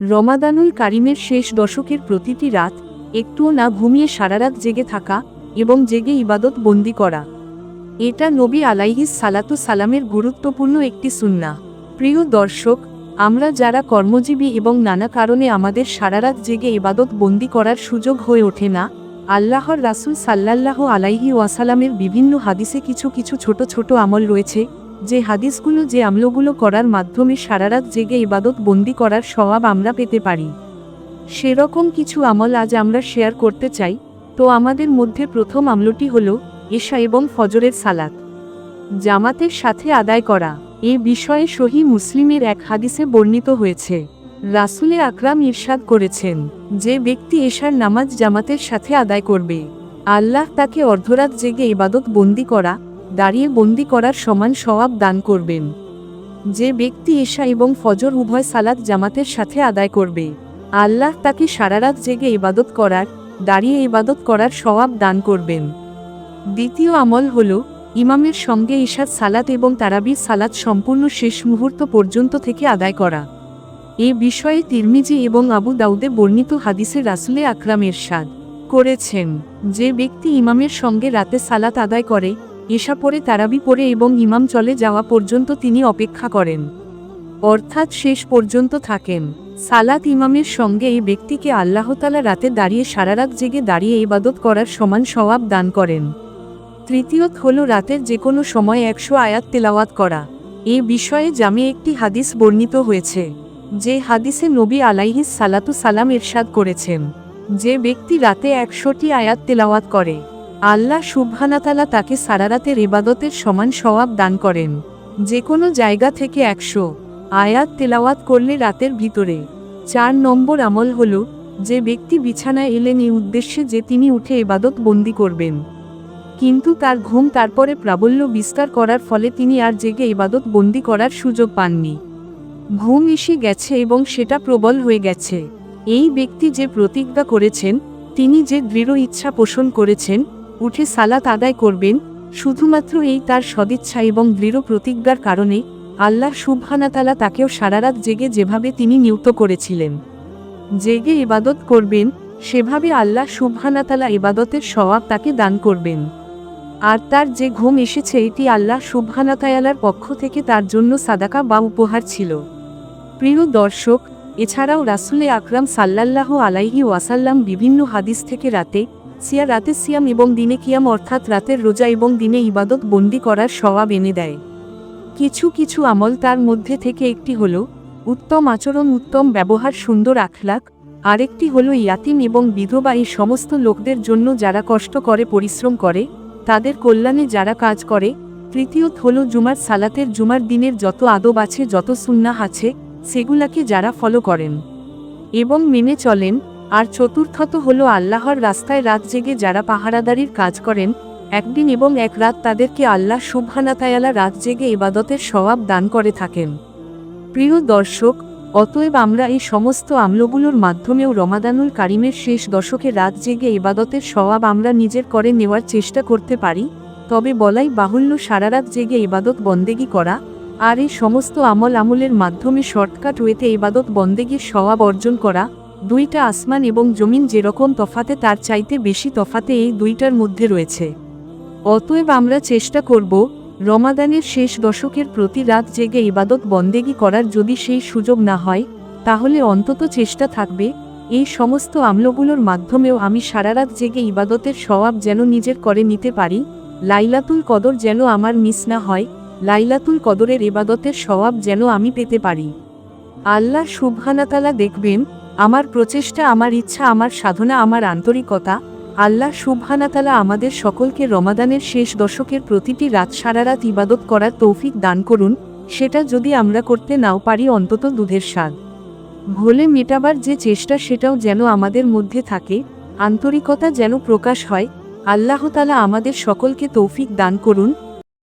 রমাদানুল কারিমের শেষ দশকের প্রতিটি রাত একটুও না ঘুমিয়ে সারারাত জেগে থাকা এবং জেগে ইবাদত বন্দি করা। এটা নবী আলাইহিস সালাতু সালামের গুরুত্বপূর্ণ একটি সুন্না প্রিয় দর্শক, আমরা যারা কর্মজীবী এবং নানা কারণে আমাদের সারারাত জেগে ইবাদত বন্দি করার সুযোগ হয়ে ওঠে না, আল্লাহর রাসূল সাল্লাল্লাহ আলাইহি ওয়াসালামের বিভিন্ন হাদিসে কিছু কিছু ছোট ছোট আমল রয়েছে যে হাদিসগুলো যে আমলগুলো করার মাধ্যমে সারারাত জেগে ইবাদত বন্দি করার স্বভাব আমরা পেতে পারি। সেরকম কিছু আমল আজ আমরা শেয়ার করতে চাই, তো আমাদের মধ্যে প্রথম আমলটি হল এশা এবং ফজরের সালাত। জামাতের সাথে আদায় করা, এ বিষয়ে সহি মুসলিমের এক হাদিসে বর্ণিত হয়েছে। রাসুলে আকরাম ইরশাদ করেছেন, যে ব্যক্তি এশার নামাজ জামাতের সাথে আদায় করবে, আল্লাহ তাকে অর্ধরাত জেগে ইবাদত বন্দি করা দাঁড়িয়ে বন্দি করার সমান সওয়াব দান করবেন। যে ব্যক্তি এশা এবং ফজর উভয় সালাত জামাতের সাথে আদায় করবে, আল্লাহ তাকে সারারাত জেগে ইবাদত করার, দাঁড়িয়ে ইবাদত করার সওয়াব দান করবেন। দ্বিতীয় আমল হল, ইমামের সঙ্গে ঈশার সালাত এবং তারাবির সালাত সম্পূর্ণ শেষ মুহূর্ত পর্যন্ত থেকে আদায় করা। এ বিষয়ে তিরমিজি এবং আবু দাউদে বর্ণিত হাদিসে রাসুলে আকরাম এরশাদ করেছেন, যে ব্যক্তি ইমামের সঙ্গে রাতে সালাত আদায় করে এশা পরে তারাবি পরে এবং ইমাম চলে যাওয়া পর্যন্ত তিনি অপেক্ষা করেন। অর্থাৎ শেষ পর্যন্ত থাকেন। সালাত ইমামের সঙ্গে এই ব্যক্তিকে আল্লাহতালা রাতে দাঁড়িয়ে সারারাত জেগে দাঁড়িয়ে ইবাদত করার সমান সওয়াব দান করেন। তৃতীয়ত হল রাতের যে কোনো সময় একশো আয়াত তেলাওয়াত করা। এ বিষয়ে জামে একটি হাদিস বর্ণিত হয়েছে, যে হাদিসে নবী আলাইহিস সালাতু সালাম এরশাদ করেছেন। যে ব্যক্তি রাতে একশোটি আয়াত তেলাওয়াত করে আল্লাহ সুবহানাতালা তাকে সারারাতের ইবাদতের সমান সওয়াব দান করেন। যে কোনো জায়গা থেকে একশো আয়াত তেলাওয়াত করলে রাতের ভিতরে। চার নম্বর আমল হল, যে ব্যক্তি বিছানায় এলেন এই উদ্দেশ্যে যে তিনি উঠে এবাদত বন্দি করবেন। কিন্তু তার ঘুম তারপরে প্রাবল্য বিস্তার করার ফলে তিনি আর জেগে এবাদত বন্দি করার সুযোগ পাননি। ঘুম এসে গেছে এবং সেটা প্রবল হয়ে গেছে। এই ব্যক্তি যে প্রতিজ্ঞা করেছেন, তিনি যে দৃঢ় ইচ্ছা পোষণ করেছেন উঠে সালাত আদায় করবেন, শুধুমাত্র এই তার সদিচ্ছা এবং দৃঢ় প্রতিজ্ঞার কারণে আল্লাহ সুবহানাতালা তাকেও সারারাত জেগে যেভাবে তিনি নিয়ুক্ত করেছিলেন। জেগে ইবাদত করবেন, সেভাবে আল্লাহ সুবহানাতালা ইবাদতের স্বভাব তাকে দান করবেন। আর তার যে ঘুম এসেছে এটি আল্লাহ সুবহানাতায়ালার পক্ষ থেকে তার জন্য সাদাকা বা উপহার ছিল। প্রিয় দর্শক, এছাড়াও রাসুলে আকরাম সাল্লাল্লাহ আলাইহি ওয়াসাল্লাম বিভিন্ন হাদিস থেকে রাতে সিয়া রাতে সিয়াম এবং দিনে কিয়াম অর্থাৎ রাতের রোজা এবং দিনে ইবাদত বন্দি করার স্বভাব এনে দেয়। কিছু কিছু আমল তার মধ্যে থেকে একটি হল, উত্তম আচরণ, উত্তম ব্যবহার, সুন্দর আখলাক। আরেকটি হল ইয়াতিম এবং বিধবা এই সমস্ত লোকদের জন্য যারা কষ্ট করে, পরিশ্রম করে, তাদের কল্যাণে যারা কাজ করে। তৃতীয়ত হল জুমার সালাতের জুমার দিনের যত আদব আছে, যত সুন্নাহ আছে, সেগুলাকে যারা ফলো করেন এবং মেনে চলেন আর চতুর্থত হল আল্লাহর রাস্তায় রাত জেগে যারা পাহারাদারির কাজ করেন, একদিন এবং এক রাত তাদেরকে আল্লাহ সুবহানাতায়ালা রাত জেগে ইবাদতের স্বভাব দান করে থাকেন। প্রিয় দর্শক, অতএব আমরা এই সমস্ত আমলগুলোর মাধ্যমেও রমাদানুল কারিমের শেষ দশকে রাত জেগে ইবাদতের স্বভাব আমরা নিজের করে নেওয়ার চেষ্টা করতে পারি, তবে বলাই বাহুল্য সারারাত জেগে ইবাদত বন্দেগি করা, আর এই সমস্ত আমল আমলের মাধ্যমে শর্টকাট ওয়েতে ইবাদত বন্দেগির স্বভাব অর্জন করা দুইটা আসমান এবং জমিন যেরকম তফাতে, তার চাইতে বেশি তফাতে এই দুইটার মধ্যে রয়েছে। অতএব আমরা চেষ্টা করব, রমাদানের শেষ দশকের প্রতি রাত জেগে ইবাদত বন্দেগি করার যদি সেই সুযোগ না হয়, তাহলে অন্তত চেষ্টা থাকবে, এই সমস্ত আমলগুলোর মাধ্যমেও আমি সারারাত জেগে ইবাদতের স্বভাব যেন নিজের করে নিতে পারি, লাইলাতুল কদর যেন আমার মিস না হয়, লাইলাতুল কদরের ইবাদতের স্বভাব যেন আমি পেতে পারি। আল্লাহ সুবহানাতালা দেখবেন আমার প্রচেষ্টা, আমার ইচ্ছা, আমার সাধনা, আমার আন্তরিকতা, আল্লাহ সুবহানাতালা আমাদের সকলকে রমাদানের শেষ দশকের প্রতিটি রাত সারারাত ইবাদত করার তৌফিক দান করুন, সেটা যদি আমরা করতে নাও পারি অন্তত দুধের স্বাদ। ভোলে মেটাবার যে চেষ্টা সেটাও যেন আমাদের মধ্যে থাকে, আন্তরিকতা যেন প্রকাশ হয় আল্লাহতালা আমাদের সকলকে তৌফিক দান করুন